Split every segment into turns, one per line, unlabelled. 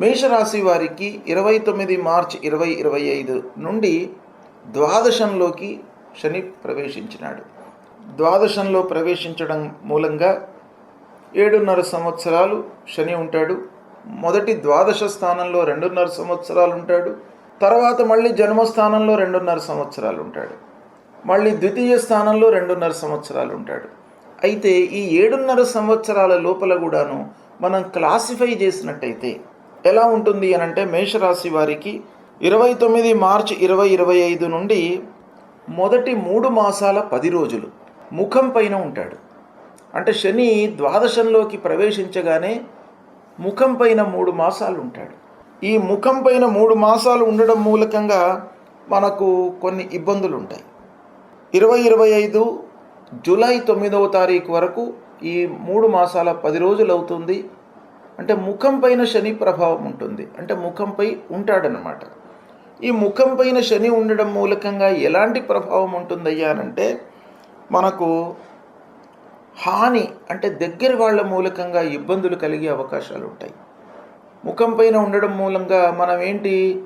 మేషరాశి వారికి ఇరవై తొమ్మిది మార్చ్ ఇరవై ఇరవై ఐదు నుండి ద్వాదశంలోకి శని ప్రవేశించినాడు. ద్వాదశంలో ప్రవేశించడం మూలంగా ఏడున్నర సంవత్సరాలు శని ఉంటాడు. మొదటి ద్వాదశ స్థానంలో రెండున్నర సంవత్సరాలు ఉంటాడు. తర్వాత మళ్ళీ జన్మస్థానంలో రెండున్నర సంవత్సరాలు ఉంటాడు. మళ్ళీ ద్వితీయ స్థానంలో రెండున్నర సంవత్సరాలు ఉంటాడు. అయితే ఈ ఏడున్నర సంవత్సరాల లోపల కూడాను మనం క్లాసిఫై చేసినట్టయితే ఎలా ఉంటుంది అని అంటే మేషరాశి వారికి ఇరవై తొమ్మిది మార్చి ఇరవై ఇరవై ఐదు నుండి మొదటి మూడు మాసాల పది రోజులు ముఖం పైన ఉంటాడు. అంటే శని ద్వాదశంలోకి ప్రవేశించగానే ముఖం పైన మూడు మాసాలు ఉంటాడు. ఈ ముఖం పైన మూడు మాసాలు ఉండడం మూలకంగా మనకు కొన్ని ఇబ్బందులు ఉంటాయి. ఇరవై ఇరవై ఐదు జూలై తొమ్మిదవ తారీఖు వరకు ఈ మూడు మాసాల పది రోజులు అవుతుంది. అంటే ముఖం పైన శని ప్రభావం ఉంటుంది. అంటే ముఖంపై ఉంటాడనమాట ఈ ముఖం పైన శని ఉండడం మూలకంగా ఎలాంటి ప్రభావం ఉంటుందయ్యా అంటే మనకు హాని అంటే దగ్గర వాళ్ళ మూలకంగా ఇబ్బందులు కలిగే అవకాశాలు ఉంటాయి. ముఖం పైన ఉండడం మూలంగా మనం ఏంటి?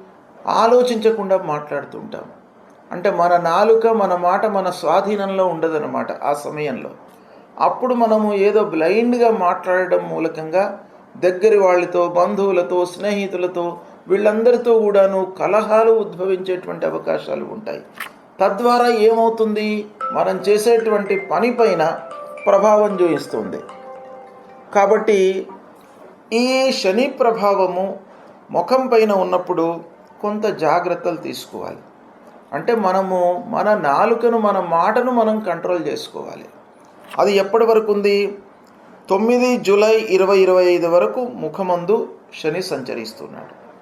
ఆలోచించకుండా మాట్లాడుతుంటాం అంటే మన నాలుక మన మాట మన స్వాధీనంలో ఉండదన్నమాట ఆ సమయంలో. అప్పుడు మనము ఏదో బ్లైండ్గా మాట్లాడడం మూలకంగా దగ్గరి వాళ్ళతో బంధువులతో స్నేహితులతో వీళ్ళందరితో కూడాను కలహాలు ఉద్భవించేటువంటి అవకాశాలు ఉంటాయి. తద్వారా ఏమవుతుంది? మనం చేసేటువంటి పనిపైన ప్రభావం చూపిస్తుంది. కాబట్టి ఈ శని ప్రభావము ముఖం పైన ఉన్నప్పుడు కొంత జాగ్రత్తలు తీసుకోవాలి. అంటే మనము మన నాలుకను మన మాటను మనం కంట్రోల్ చేసుకోవాలి. అది ఎప్పటి వరకు ఉంది? తొమ్మిది జూలై ఇరవై ఇరవై ఐదు వరకు ముఖమందు శని సంచరిస్తున్నాడు.